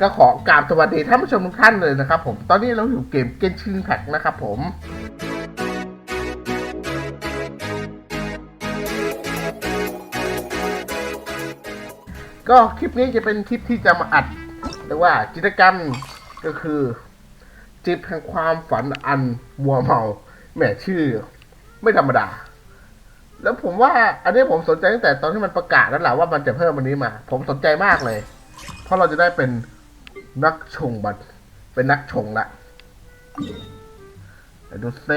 ก็ขอกราบสวัสดีท่านผู้ชมทุกท่านเลยนะครับผมตอนนี้เราอยู่เกมเกนชินแพ็กนะครับผมก็คลิปนี้จะเป็นคลิปที่จะมาอัดเรียกว่ากิจกรรมก็คือจิบแห่งความฝันอันมัวเมาแหมชื่อ ไม่ธรรมดา แล้วผมว่าอันนี้ผมสนใจตั้งแต่ตอนที่มันประกาศแล้วแหละว่ามันจะเพิ่มวันนี้มา ผมสนใจมากเลย เพราะเราจะได้เป็น นักชงบัตรเป็นนักชงละเดี๋ยวดูเซ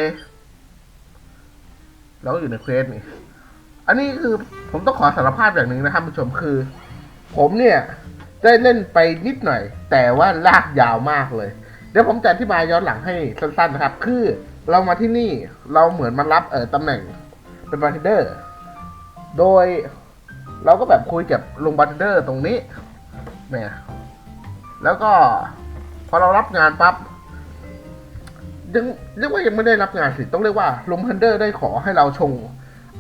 เราก็อยู่ในเควสนี่ อันนี้คือผมต้องขอสารภาพอย่างหนึ่งนะครับผู้ชมคือ ผมเนี่ย ได้เล่นไปนิดหน่อย แต่ว่าลากยาวมากเลย เดี๋ยวผมจะอธิบายย้อนหลังให้สั้นๆนะครับ คือเรามาที่นี่เราเหมือนมารับเออตำแหน่งเป็นบาร์เทนเดอร์ โดยเราก็แบบคุยกับลุงบาร์เทนเดอร์ตรงนี้เนี่ย แล้วก็พอเรารับงานปั๊บยังเรียกว่ายังไม่ได้รับงานสิต้องเรียกว่าลุงบาร์เทนเดอร์ได้ขอให้เราชง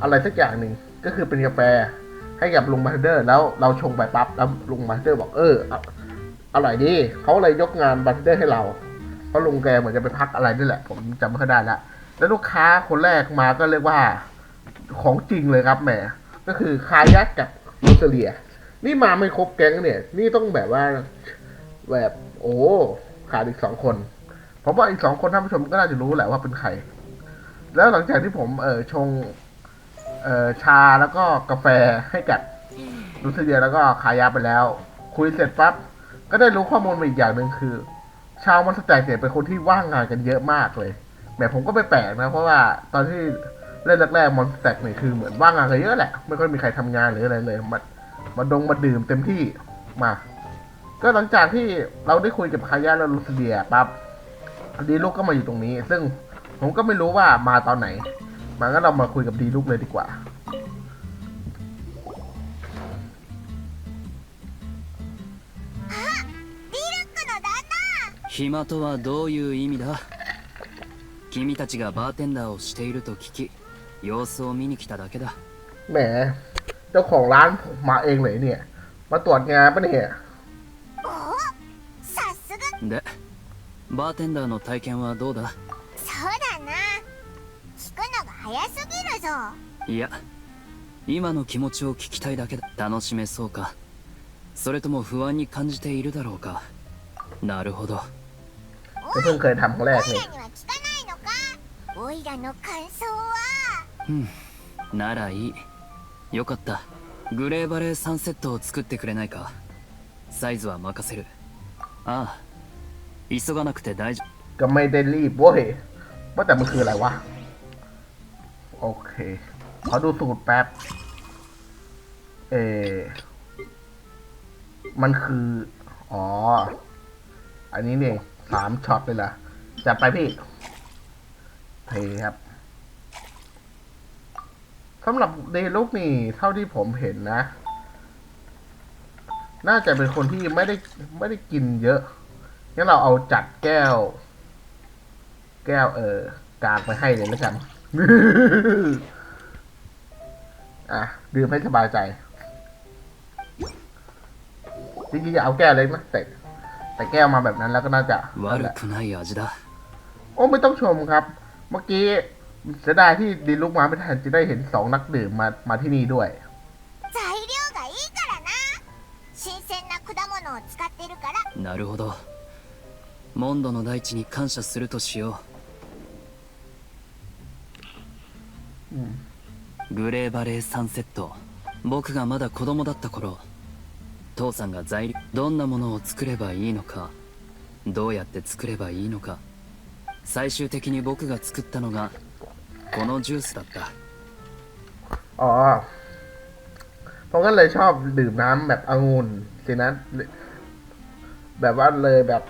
อะไรสักอย่างหนึ่งก็คือเป็นกาแฟให้กับลุงบาเทนเดอร์ แล้วเราชงไปปั๊บแล้วลุงบาเทนเดอร์บอกเอออร่อยดีเขาเลยยกงานบาเทนเดอร์ให้เราเพราะลุงแกเหมือนจะไปพักอะไรนี่แหละ ผมจำไม่ค่อยได้ละแล้วลูกค้าคนแรกมาก็เรียกว่าของจริงเลยครับแหมก็คือคายักกับลูเซเลีย นี่มาไม่ครบแก๊งเนี่ย นี่ต้องแบบว่า แบบโอ้ขาดอีกสองคนผมว่าอีกสองคนท่านผู้ชมก็น่าจะรู้แหละว่าเป็นใคร แล้วหลังจากที่ผมเออชงเอ่อชาแล้วก็กาแฟให้กับลูเซเลียแล้วก็คายาไปแล้ว คุยเสร็จปั๊บก็ได้รู้ข้อมูลมาอีกอย่างหนึ่งคือ ชาวมอนสแตกเนี่ยเป็นคนที่ว่างงานกันเยอะมากเลยแบบผมก็ไม่แปลกนะ เพราะว่าตอนที่เล่นแรกๆมอนสแตกเนี่ยคือเหมือนว่างงานกันเยอะแหละ ไม่ค่อยมีใครทำงานหรืออะไรเลยมามาดงมาดื่มเต็มที่มา ก็หลังจากที่เราได้คุยกับคายาและลูซิเดียปั๊บดีลูกก็มาอยู่ตรงนี้ ซึ่งผมก็ไม่รู้ว่ามาตอนไหน มางั้นเรามาคุยกับดีลูกเลยดีกว่า 暇とはどういう意味だ君たちがバーテンダーをしていると聞き様子を見に来ただけだ แหม เจ้าของร้านผมมาเองเลยเนี่ย มาตรวจงานปะเนี่ย さすが でバーテンダーの体験はどうだ？そうだな。聞くのが早すぎるぞ。いや今の気持ちを聞きたいだけだ。楽しめそうか。それとも不安に感じているだろうか。なるほど。おいらには聞かないのか？おいらの感想は？うん。ならいい。よかった。グレーバレーサンセットを作ってくれないか。サイズは任せる。ああ。 急がなくて大丈 ก็ไม่ได้รีบเว้ยว่าแต่มันคืออะไรวะ โอเค ขอดูสูตรแป๊บ เออมันคือ อ๋อ อันนี้เนี่ยสามช็อตเลยล่ะจัดไปพี่เทครับสำหรับเดลุกนี่ เท่าที่ผมเห็นนะ น่าจะเป็นคนที่ไม่ได้ไม่ได้กินเยอะ งั้นเราเอาจัดแก้ว แก้วเออกากไปให้เลยแล้วกัน อ่ะดื่มให้สบายใจ จริงๆจะเอาแก้วเล็กนะแต่แต่แก้วมาแบบนั้นแล้วก็น่าจะ 夫 นั่นแห 悪 ละ くない味だ โอ้ไม่ต้องชมครับ เมื่อกี้เสียดายที่ดีลุกมาไม่ทันจะได้เห็นสองนักดื่มมามาที่นี่ด้วย 材料がいいからな新鮮な果物を使ってるからなるほど モンドの大地に感謝するとしようんうグレーバレーサンセット僕がまだ子供だった頃父さんが材料どんなものを作ればいいのかどうやって作ればいいのか最終的に僕が作ったのがこのジュースだった อ๋อเพราะงั้นเลยชอบดื่มน้ำแบบองุ่นสินะ แบบว่าเลยแบบ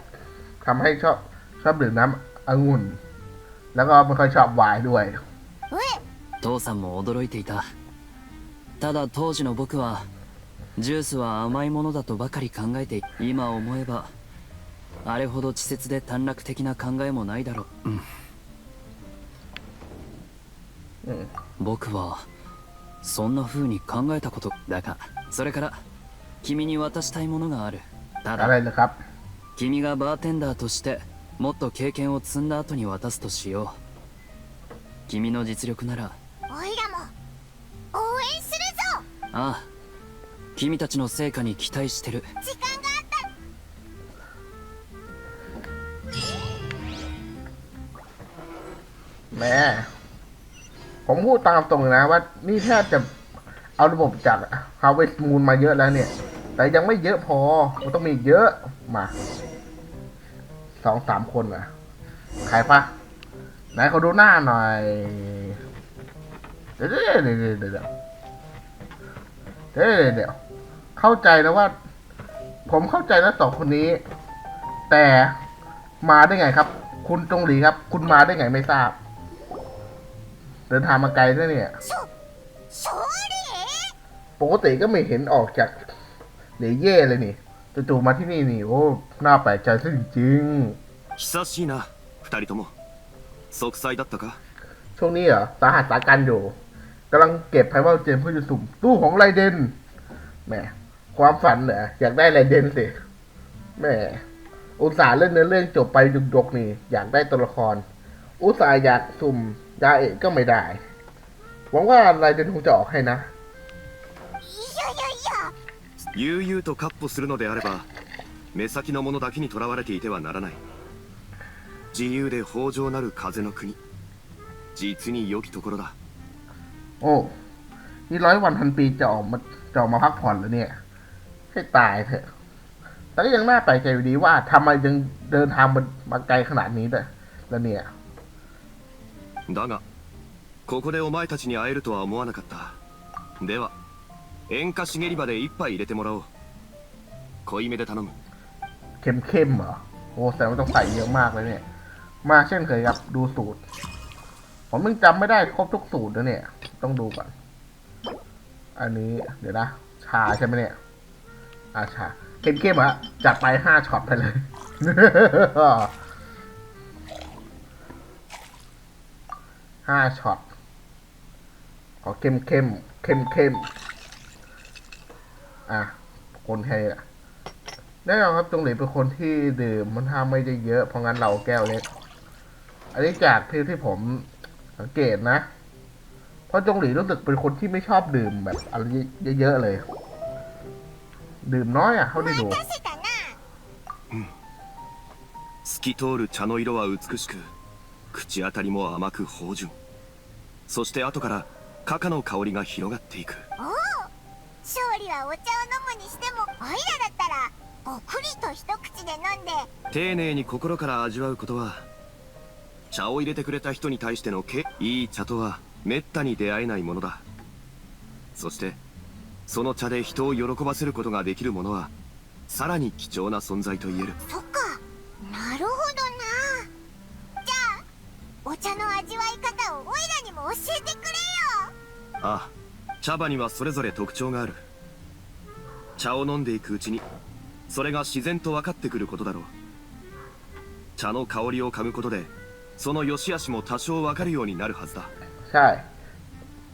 ทำให้ชอบชอบดื่มน้ำองุ่น แล้วก็ไม่ค่อยชอบไวน์ด้วย うえ父さんも驚いていたただ当時の僕はジュースは甘いものだとばかり考えてい今思えばあれほど稚拙で短絡的な考えもないだろう、うんうん 僕はそんな風に考えたことだがそれから君に渡したいものがあるた อะ だ ไรเลยครับ 君がバーテンダーとしてもっと経験を積んだ後に渡すとしよう君の実力ならおいらも応援するぞああ君たちの成果に期待してる時間があった แหม่ผมพูดตามตรงนะว่านี่แทบจะเอาระบบจาก Harvest Moon มาเยอะแล้วเนี่ย แต่ยังไม่เยอะพอ มันต้องมีอีกเยอะ มาสองสามคนเหรอใครปะไหนเขาดูหน้าหน่อย เดี๋ยวเดี๋ยวเดี๋ยวเดี๋ยวเดี๋ยวเข้าใจนะว่า ผมเข้าใจนะสองคนนี้ แต่มาได้ไงครับ คุณจงหลีครับ คุณมาได้ไงไม่ทราบ เดินทางมาไกลซะเนี่ยปกติก็ไม่เห็นออกจากเหลเย่เลยนี่ จู่ๆมาที่นี่นี่ โอ้ น่าแปลกใจซะจริง 久しいな二人とも息災だったか ๆ ช่วงนี้เหรอ สาหัสสากันอยู่กำลังเก็บไพว่าเจมเพื่อจะสุ่ม ตู้ของไรเดนแหม ความฝันเหรออยากได้ไรเดนสิแหม อุตส่าห์เล่นเนื้อเรื่องจบไปดุกๆนี่ อยากได้ตัวละคร อุตส่าห์อยากสุ่มยาเอกก็ไม่ได้ หวังว่าไรเดนคงจะออกให้นะ いやいやいや 悠々と闊歩するのであれば目先のものだけにとらわれていてはならない自由で豊穣なる風の国実に良きところだ โอ้ นี่ร้อยวันพันปีจะออกมาจะออกมาพักผ่อนแล้วเนี่ย ให้ตายเถอะ แต่ก็ยังน่าแปลกใจอยู่ดีว่าทำไมยังเดินทางมามาไกลขนาดนี้เลยแล้วเนี่ย だがここでお前たちに会えるとは思わなかったでは 演歌茂り場で一杯入れてもらおう濃いめで頼む เข้มเข้มๆเหรอ โอ้แสดงว่าต้องใส่เยอะมากเลยเนี่ย มาเช่นเคยครับ ดูสูตร ผมยังจำไม่ได้ครบทุกสูตรนะเนี่ย ต้องดูก่อน อันนี้ เดี๋ยวนะ ชาใช่ไหมเนี่ย อาชา เข้มเข้มๆอะจัดไปห้าช็อตไปเลย ห้าช็อต ขอเข้มเข้มเข้มเข้มๆ อ่ะ คนให้อะ แน่นอนครับจงหลีเป็นคนที่ดื่มมันห้ามไม่ได้เยอะ เพราะงั้นเราแก้วเล็ก อันนี้จากที่ที่ผมสังเกตนะ เพราะจงหลีรู้สึกเป็นคนที่ไม่ชอบดื่มแบบอะไรเยอะๆเลย ดื่มน้อยอ่ะเขาได้ดู 待たせたな透き通る茶の色は美しく口当たりも甘く芳醇そして後からカカの香りが広がっていくおお 勝利はお茶を飲むにしてもおいらだったらごくりと一口で飲んで。丁寧に心から味わうことは茶を入れてくれた人に対してのけいい茶とはめったに出会えないものだ。そしてその茶で人を喜ばせることができるものはさらに貴重な存在と言える。そっかなるほどな。じゃあお茶の味わい方をおいらにも教えてくれよ。ああ茶葉にはそれぞれ特徴がある茶を飲んでいくうちにそれが自然と分かってくることだろう茶の香りを嗅ぐことでその良し悪しも多少分かるようになるはずだ ใช่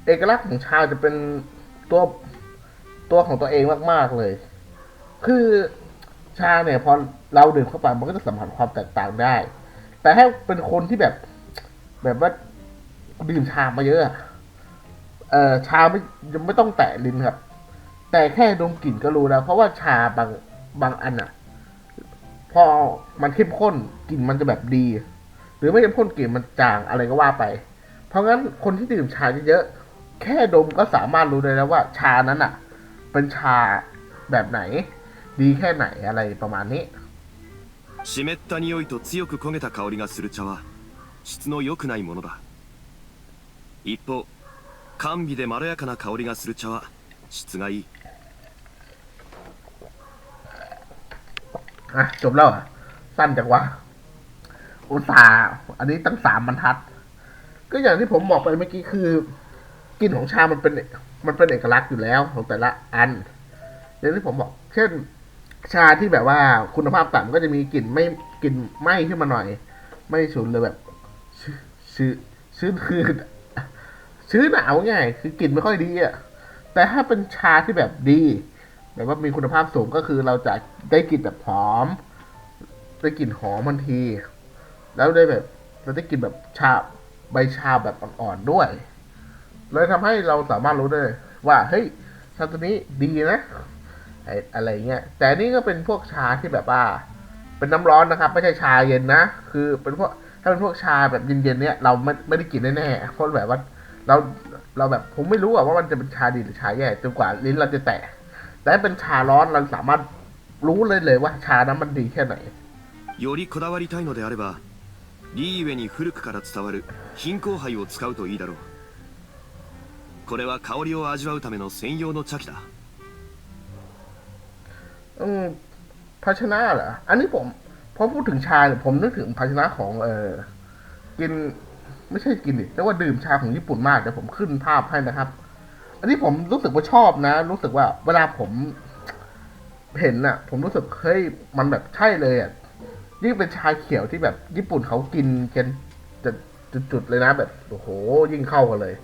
เอกลักษณ์ของชาจะเป็นตัวตัวของตัวเองมากๆเลย คือชาเนี่ยพอเราดื่มเข้าไปมันก็จะสัมผัสความแตกต่างได้ แต่ถ้าเป็นคนที่แบบ แบบว่าดื่มชามาเยอะอะ เออชาไม่ยังไม่ต้องแตะลิ้นครับ แต่แค่ดมกลิ่นก็รู้แล้ว เพราะว่าชาบางบางอันอ่ะ พอมันเข้มข้นกลิ่นมันจะแบบดี หรือไม่เข้มข้นกลิ่นมันจางอะไรก็ว่าไป เพราะงั้นคนที่ดื่มชาเยอะๆแค่ดมก็สามารถรู้ได้แล้วว่า ชานั้นอ่ะ เป็นชาแบบไหน ดีแค่ไหนอะไรประมาณนี้ 湿った匂いと強く焦げた香りがする茶は質の良くないものだ一方 甘美でまろやかな香りがする茶は質がいい อ่ะจบแล้วเหรอ่ะ สั้นจังวะ อุตส่าห์อันนี้ตั้งสามบรรทัด ก็อย่างที่ผมบอกไปเมื่อกี้คือกลิ่นของชามันเป็นมันเป็นเอกลักษณ์อยู่แล้วของแต่ละอันอย่างที่ผมบอก เช่น ชาที่แบบว่าคุณภาพต่ำก็จะมีกลิ่นไม่กลิ่นไหม้ขึ้นมาหน่อย ไม่ฉุนเลยแบบชื้อชื้นคือ ชื้นหนาวง่ายคือกลิ่นไม่ค่อยดีอะแต่ถ้าเป็นชาที่แบบดีแบบว่ามีคุณภาพสูงก็คือเราจะได้กลิ่นแบบหอม ได้กลิ่นหอมทันที แล้วได้แบบเราได้กลิ่นแบบชาใบชาแบบอ่อนๆด้วยเลยทำให้เราสามารถรู้ได้ว่าเฮ้ยชาตัวนี้ดีนะไออะไรเงี้ยแต่นี่ก็เป็นพวกชาที่แบบว่า เป็นน้ำร้อนนะครับ ไม่ใช่ชาเย็นนะ คือเป็นพวกถ้าเป็นพวกชาแบบเย็นๆเนี้ยเราไม่ไม่ได้กินแน่ๆเพราะแบบว่า เราเราแบบผมไม่รู้อะว่ามันจะเป็นชาดีหรือชาแย่จนกว่าลิ้นเราจะแตะแต่ถ้าเป็นชาร้อนเราสามารถรู้เลยเลยว่าชานั้นมันดีแค่ไหน よりこだわりたいのであればリーウェに古くから伝わる品香杯を使うといいだろうこれは香りを味わうための専用の茶器だ อืมภาชนะเหรอ อันนี้ผมพอพูดถึงชาเนี่ยผมนึกถึงภาชนะของเออกิน ไม่ใช่กินดิแต่ว่าดื่มชาของญี่ปุ่นมากเดี๋ยวผมขึ้นภาพให้นะครับ อันนี้ผมรู้สึกว่าชอบนะ รู้สึกว่า เวลาผมเห็นน่ะ ผมรู้สึกเฮ้ยมันแบบใช่เลยอ่ะยิ่งเป็นชาเขียวที่แบบญี่ปุ่นเขากินกันจะจุดๆเลยนะ แบบโอ้โห ยิ่งเข้ากันเลย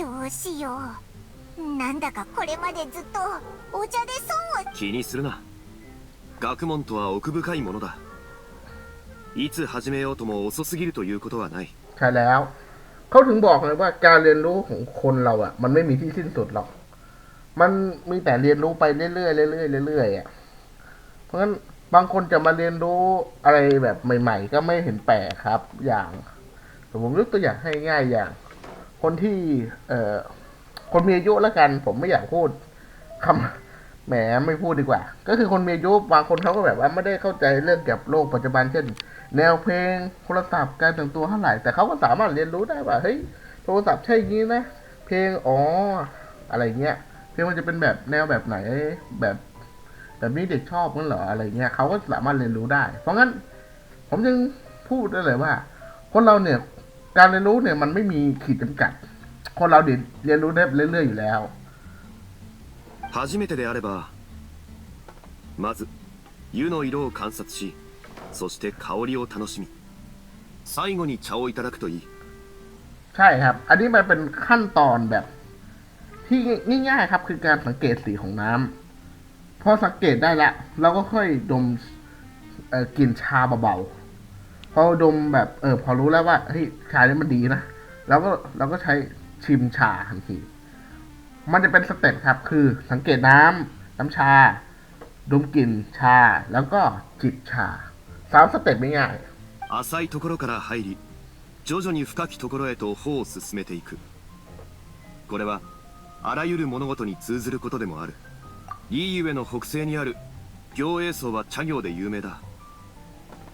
どうしようなんだかこれまでずっとお茶で損を気にするな学問とは奥深いものだ いつ始めようとも遅すぎるということはない ใช่แล้ว เขาถึงบอกเลยว่าการเรียนรู้ของคนเราอ่ะ มันไม่มีที่สิ้นสุดหรอก มันมีแต่เรียนรู้ไปเรื่อยๆเรื่อยๆเรื่อยๆอ่ะ เพราะฉะนั้นบางคนจะมาเรียนรู้อะไรแบบใหม่ ๆ ก็ไม่เห็นแปลกครับ อย่างผมยกตัวอย่างให้ง่ายอย่าง คนที่ เอ่อ คนมีอายุแล้วกัน ผมไม่อยากพูดคำ แหมไม่พูดดีกว่า ก็คือคนมีอายุบางคนเขาก็แบบว่าไม่ได้เข้าใจเรื่องเกี่ยวกับโลกปัจจุบันเช่น แนวเพลงโทรศัพท์การแต่งตัวเท่าไหร่แต่เขาก็สามารถเรียนรู้ได้ว่าเฮ้ยโทรศัพท์ใช่งี้นะเพลงอ๋ออะไรเงี้ยเพลงมันจะเป็นแบบแนวแบบไหนแบบแบบนี้เด็กชอบงั้นเหรออะไรเงี้ยเขาก็สามารถเรียนรู้ได้ เพราะงั้น ผมจึงพูดได้เลยว่า คนเราเนี่ยการเรียนรู้เนี่ยมันไม่มีขีดจำกัด คนเราเดี๋ยวเรียนรู้ได้เรื่อยๆอยู่แล้ว 初めてであればまず湯の色を観察しそして香りを楽しみ最後に茶をいただくといい ใช่ครับ อันนี้มันเป็นขั้นตอนแบบ ที่ง่ายๆครับ คือการสังเกตสีของน้ำพอสังเกตได้แล้วเราก็ค่อยดมเอ่อกลิ่นชาเบาๆพอดมแบบ เออ พอรู้แล้วว่าเฮ้ยชานี้มันดีนะเราก็เราก็ใช้ชิมชาทันที มันจะเป็นสเต็ปครับ คือสังเกตน้ำน้ำชา ดมกลิ่นชา แล้วก็จิบชาสามสเต็ปง่าย 浅いところから入り徐々に深きところへと歩を進めていくこれはあらゆる物事に通ずることでもあるリーユエの北西にある行栄荘は茶業で有名だ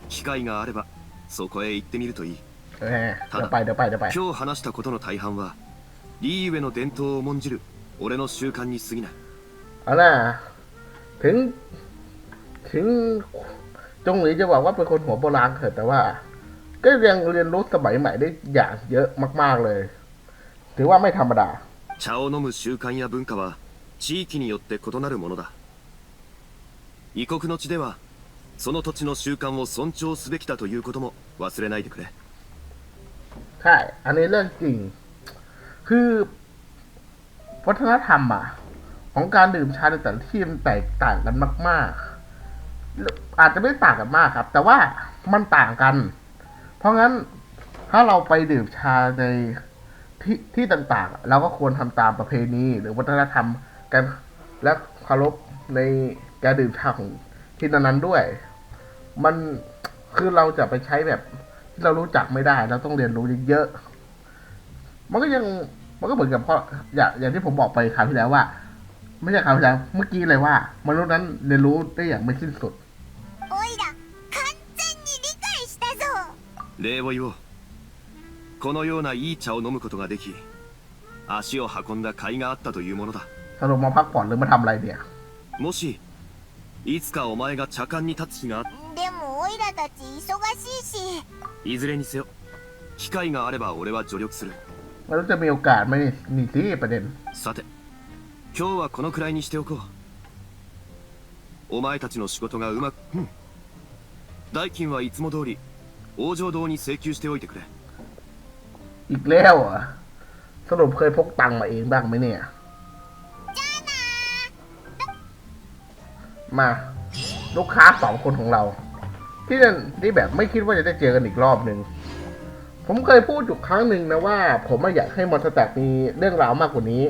機会があればそこへ行ってみるといい ๆเออเดี๋ยวไปเดี๋ยวไปเดี๋ยวไป 今日話したことの大半はリーユエの伝統を重んじる 俺の習慣に過ぎない เอาล่ะถึง ถึง จงหลีจะบอกว่าเป็นคนหัวโบราณเถอะแต่ว่า ก็ยังเรียนรู้สมัยใหม่ได้อย่างเยอะมาก ๆ เลย ถือว่าไม่ธรรมดา 茶を飲む習慣や文化は地域によって異なるものだ異国の地ではその土地の習慣を尊重すべきだということも忘れないでくれ ใช่ อันนี้เรื่องจริง คือ วัฒนธรรมอะ ของการดื่มชาในแต่ละที่มันแตกต่างกันมาก ๆ อาจจะไม่ต่างกันมากครับ แต่ว่ามันต่างกัน เพราะงั้นถ้าเราไปดื่มชาในที่ที่ต่างๆ เราก็ควรทำตามประเพณีหรือวัฒนธรรมกันและเคารพในการดื่มชาของที่นั้นๆด้วย มันคือเราจะไปใช้แบบที่เรารู้จักไม่ได้ เราต้องเรียนรู้เยอะๆมันก็ยัง มันก็เหมือนกับพ่ออย่างอย่างที่ผมบอกไปคราวที่แล้วว่า ไม่ใช่คราวที่แล้วเมื่อกี้เลยว่า มนุษย์นั้นเรียนรู้ได้อย่างไม่สิ้นสุด おいら完全に理解したぞ礼を言おうこのようないい茶を飲むことができ足を運んだ甲斐があったというものだ สรุปมาพักผ่อนหรือมาทำอะไรเนี่ย もしいつかお前が茶館に立つ日があっでもおいらたち忙しいしいずれにせよ機会があれば俺は助力する ไม่รู้จะมีโอกาสไหมนี่นี่สิประเด็น さて今日はこのくらいにしておこうお前たちの仕事がうまくうん代金はいつも通り往生堂に請求しておいてくれ อีกแล้วเหรอ่ะสรุปเคยพกตังค์มาเองบ้างไหมเนี่ย มา ลูกค้าสองคนของเรา ที่นั่นที่แบบไม่คิดว่าจะได้เจอกันอีกรอบหนึ่ง ผมเคยพูดอยู่ครั้งหนึ่งนะว่า ผมอะอยากให้มอนสแต็กมีเรื่องราวมากกว่านี้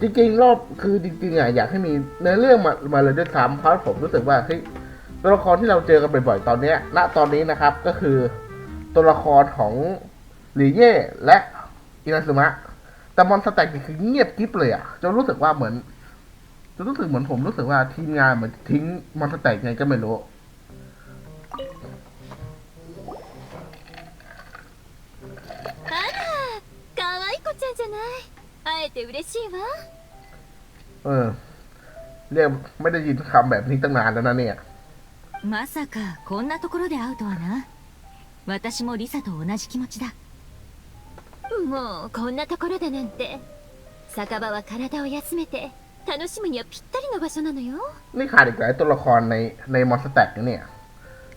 จริงๆ รอบคือจริงๆอะอยากให้มีเนื้อเรื่องมามาเลยด้วยซ้ำเพราะผมรู้สึกว่าเฮ้ยตัวละครที่เราเจอกันบ่อยๆตอนเนี้ยณตอนนี้นะครับก็คือตัวละครของหลีเย่และอินาซึมะแต่มอนสแต็กนี่คือเงียบกริบเลยอะจนรู้สึกว่าเหมือนจนรู้สึกเหมือนผมรู้สึกว่าทีมงานเหมือนทิ้งมอนสแต็กไงก็ไม่รู้ 会えて嬉しいわ เออเรียกไม่ได้ยินคำแบบนี้ตั้งนานแล้วนะเนี่ย まさかこんなところで会うとはな私もリサと同じ気持ちだもうこんなところだなんて酒場は体を休めて楽しむにはぴったりの場所なのよ นี่ขาดอีกหลายตัวละครในในมอนสแต็กนะเนี่ย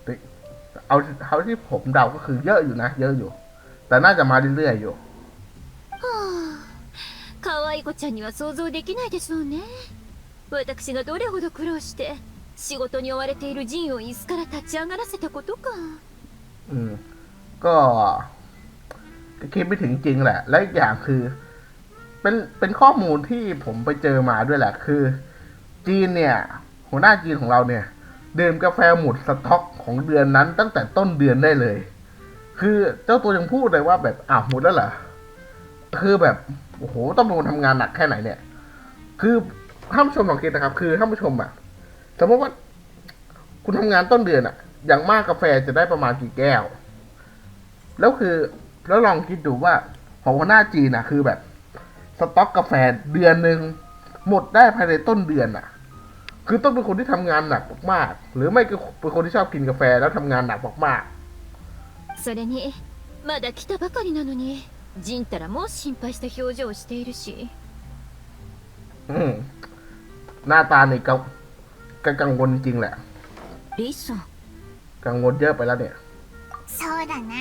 แต่เอาเอาที่ผมเดาก็คือเยอะอยู่นะ เยอะอยู่ แต่น่าจะมาเรื่อยๆอยู่ はあ可 愛い子ちゃんには想像できないでしょうね私がどれほど苦労して仕事に追われているジンを椅子から立ち上がらせたことか อืม ก็ก็คิดไม่ถึงจริงแหละ และอีกอย่างคือ เป็นเป็นข้อมูลที่ผมไปเจอมาด้วยแหละ คือ จีนเนี่ย หัวหน้าจีนของเราเนี่ยดื่มกาแฟหมดสต็อกของเดือนนั้น ตั้งแต่ต้นเดือนได้เลย คือเจ้าตัวยังพูดเลยว่าแบบอ้าวหมดแล้วเหรอ คือแบบ โอ้โหต้องเป็นคนทำงานหนักแค่ไหนเนี่ย คือท่านผู้ชมลองคิดนะครับ คือท่านผู้ชมอะสมมติว่า คุณทำงานต้นเดือนอะอย่างมากกาแฟจะได้ประมาณกี่แก้ว แล้วคือ แล้วลองคิดดูว่าของหัวหน้าจีนอะคือแบบ สต็อกกาแฟเดือนหนึ่งหมดได้ภายในต้นเดือนอะคือต้องเป็นคนที่ทำงานหนักมากๆหรือไม่ก็เป็นคนที่ชอบกินกาแฟแล้วทำงานหนักมาก それにまだ来たばかりなのに ジンったらもう心配した表情をしているしๆอืมหน้าตานี่ก็ก็กังวลจริงแหละ リサ กังวลเยอะไปแล้วเนี่ย そうだな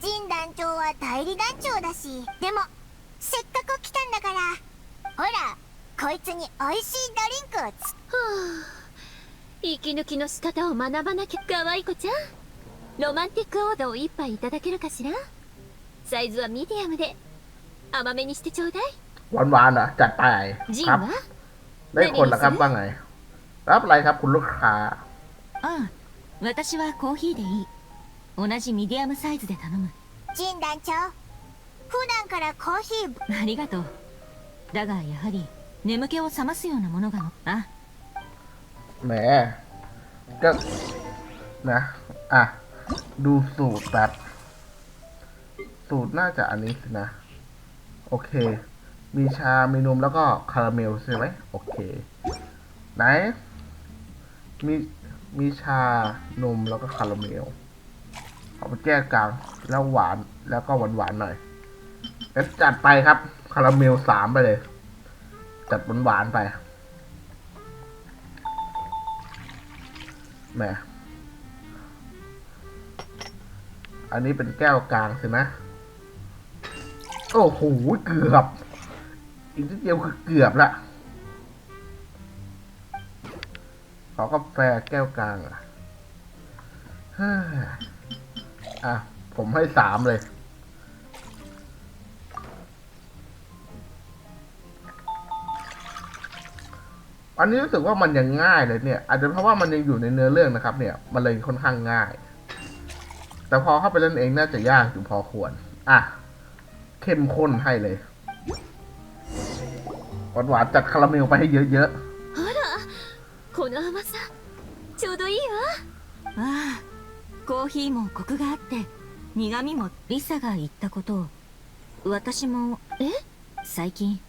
ジン団長は代理団長だしでもせっかく来たんだからほらこいつに美味しいドリンクをつはあ息抜きの仕方を学ばなきゃ可愛い子ちゃんロマンティックオードを一杯いただけるかしら サイズはミディアムで甘めにしてちょうだい หวานๆอ่ะ จัดไป ジン ครับ は ได้คนละครับว่าไง รับอะไรครับคุณลูกค้า ああ私はコーヒーでいい同じミディアムサイズで頼むジン団長普段からコーヒーありがとうだがやはり眠気を覚ますようなものがのあ แหมก็นะ อ่ะ ดูสูตรแบบ สูตรน่าจะอันนี้สินะ โอเค มีชา มีนมแล้วก็คาราเมลใช่ไหมโอเค ไหน มีมีชานมแล้วก็คาราเมลเอาไปแก้กลางแล้วหวานแล้วก็หวานหวานๆหน่อยงั้นจัดไปครับ คาราเมลสามไปเลย จัดหวานหวานไปแหมอันนี้เป็นแก้วกลางใช่ไหม โอ้โหเกือบ อีกนิดเดียวคือเกือบละขอกาแฟแก้วกลางอะอะ ผมให้สามเลย อันนี้รู้สึกว่ามันยังง่ายเลยเนี่ย อาจจะเพราะว่ามันยังอยู่ในเนื้อเรื่องนะครับ เนี่ย มันเลยค่อนข้างง่าย แต่พอเข้าไปเล่นเองน่าจะยากอยู่พอควร อะ เข้มข้นให้เลย หวานๆจัดคาราเมลไปให้เยอะ この甘さちょうどいいわああコーヒーもコクがあって苦味もリサが言ったことを私もえ最近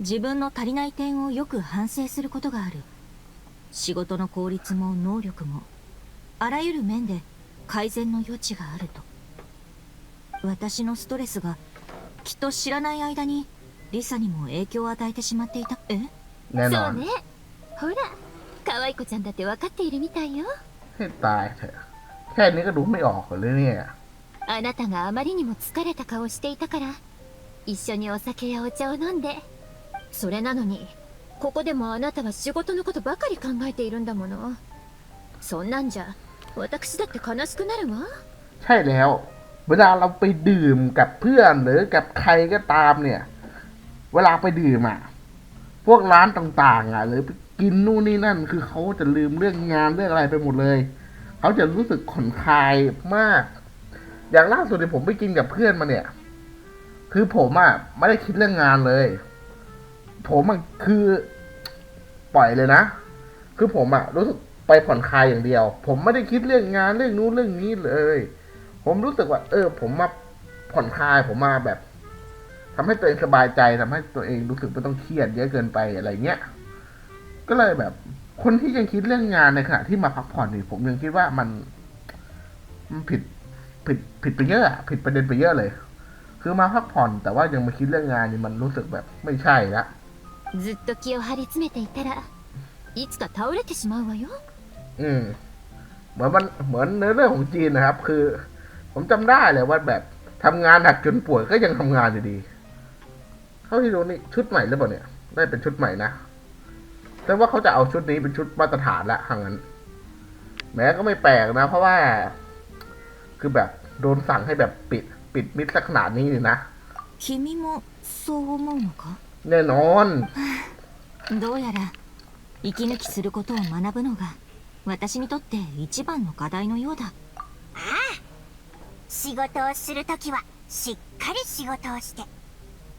自分の足りない点をよく反省することがある仕事の効率も能力もあらゆる面で改善の余地があると私のストレスが きっと知らない間にリサにも影響を与えてしまっていたえๆ แน่น そ อน うねほら可愛い子ちゃんだって分かっているみたいよ ให้ตายเถอะ แค่นี้ก็ดูไม่ออกเลยเนี่ย あなたがあまりにも疲れた顔していたから一緒にお酒やお茶を飲んでそれなのにここでもあなたは仕事のことばかり考えているんだもの そんなんじゃ私だって悲しくなるわ ใช่แล้ว เวลาเราไปดื่มกับเพื่อนหรือกับใครก็ตามเนี่ย เวลาไปดื่มอะ พวกร้านต่างๆ อะ หรือไปกินนู่นนี่นั่น คือเขาจะลืมเรื่องงานเรื่องอะไรไปหมดเลย เขาจะรู้สึกผ่อนคลายมาก อย่างล่าสุดที่ผมไปกินกับเพื่อนมาเนี่ย คือผมอะไม่ได้คิดเรื่องงานเลย ผมอะคือปล่อยเลยนะ คือผมอะรู้สึกไปผ่อนคลายอย่างเดียว ผมไม่ได้คิดเรื่องงานเรื่องนู้นเรื่องนี้เลย ผมรู้สึกว่า เออ ผมมาผ่อนคลาย ผมมาแบบทำให้ตัวเองสบายใจทำให้ตัวเองรู้สึกไม่ต้องเครียดเยอะเกินไปอะไรเงี้ย ก็เลยแบบ คนที่ยังคิดเรื่องงานในขณะที่มาพักผ่อนนี่ผมยังคิดว่ามัน มันผิดผิดผิดไปเยอะอะผิดประเด็นไปเยอะเลย คือมาพักผ่อน แต่ว่ายังมาคิดเรื่องงานนี่มันรู้สึกแบบไม่ใช่ละ ずっと気を張り詰めていたらいつか倒れてしまうわよ อืม เหมือนมันเหมือนเนื้อเรื่องของจีนนะครับ คือ ผมจำได้เลยว่าแบบทำงานหนักจนป่วยก็ยังทำงานอยู่ดีเท่าที่รู้นี่ชุดใหม่หรือเปล่าเนี่ย ได้เป็นชุดใหม่นะแต่ว่าเขาจะเอาชุดนี้เป็นชุดมาตรฐานละทางนั้น แม้ก็ไม่แปลกนะ เพราะว่า คือแบบโดนสั่งให้แบบปิด ปิดมิดสักขนาดนี้เลยนะ 君もそう思うのか แน่นอน どうやら息抜きすることを学ぶのが私にとって一番の課題のようだ 仕事をするときはしっかり仕事をして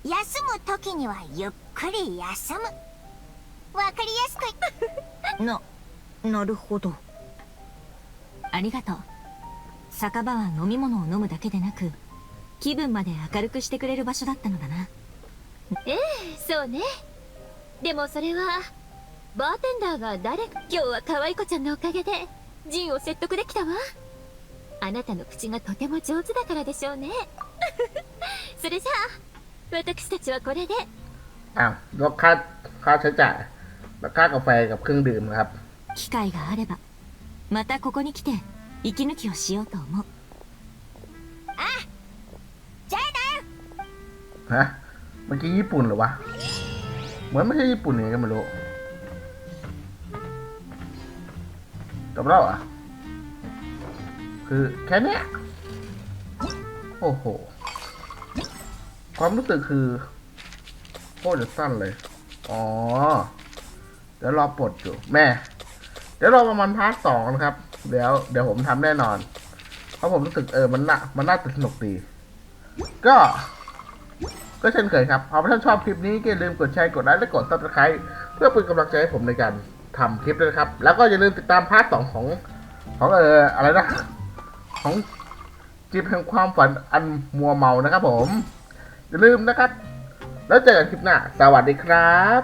休むときにはゆっくり休む。わかりやすく。言 ななるほど。ありがとう。酒場は飲み物を飲むだけでなく気分まで明るくしてくれる場所だったのだな。ええそうね。でもそれはバーテンダーが誰今日は可愛い子ちゃんのおかげでジンを説得できたわあなたの口がとても上手だからでしょうねそれじゃあ私たちはこれで อ้าวลดค่าค่าใช้จ่ายแล้วค่ากาแฟกับเครื่องดื่มนะครับ 機会があればまたここに来て息抜きをしようと思うじゃあ ฮะเมื่อกี้ญี่ปุ่นเหรือวะ เหมือนไม่ใช่ญี่ปุ่นยังไงก็ไม่รู้จบแล้วเหรอ่ะ คือแค่เนี้ยโอ้โห ความรู้สึกคือโคตรจะสั้นเลย อ๋อ เดี๋ยวรอปลดอยู่ แม่ เดี๋ยวรอประมาณพาร์ทสองนะครับ เดี๋ยวเดี๋ยวผมทำแน่นอน เพราะผมรู้สึกเออมันน่ามันน่าจะสนุกดี ก็ ก็เช่นเคยครับเอาถ้าชอบคลิปนี้ก็อย่าลืมกดแชร์กดไลค์และกด subscribe เพื่อเป็นกำลังใจให้ผมในการทำคลิปด้วยนะครับ แล้วก็อย่าลืมติดตามพาร์ทสองของของเอออะไรนะ ของจิบแห่งความฝันอันมัวเมานะครับผม อย่าลืมนะครับ แล้วเจอกันคลิปหน้า สวัสดีครับ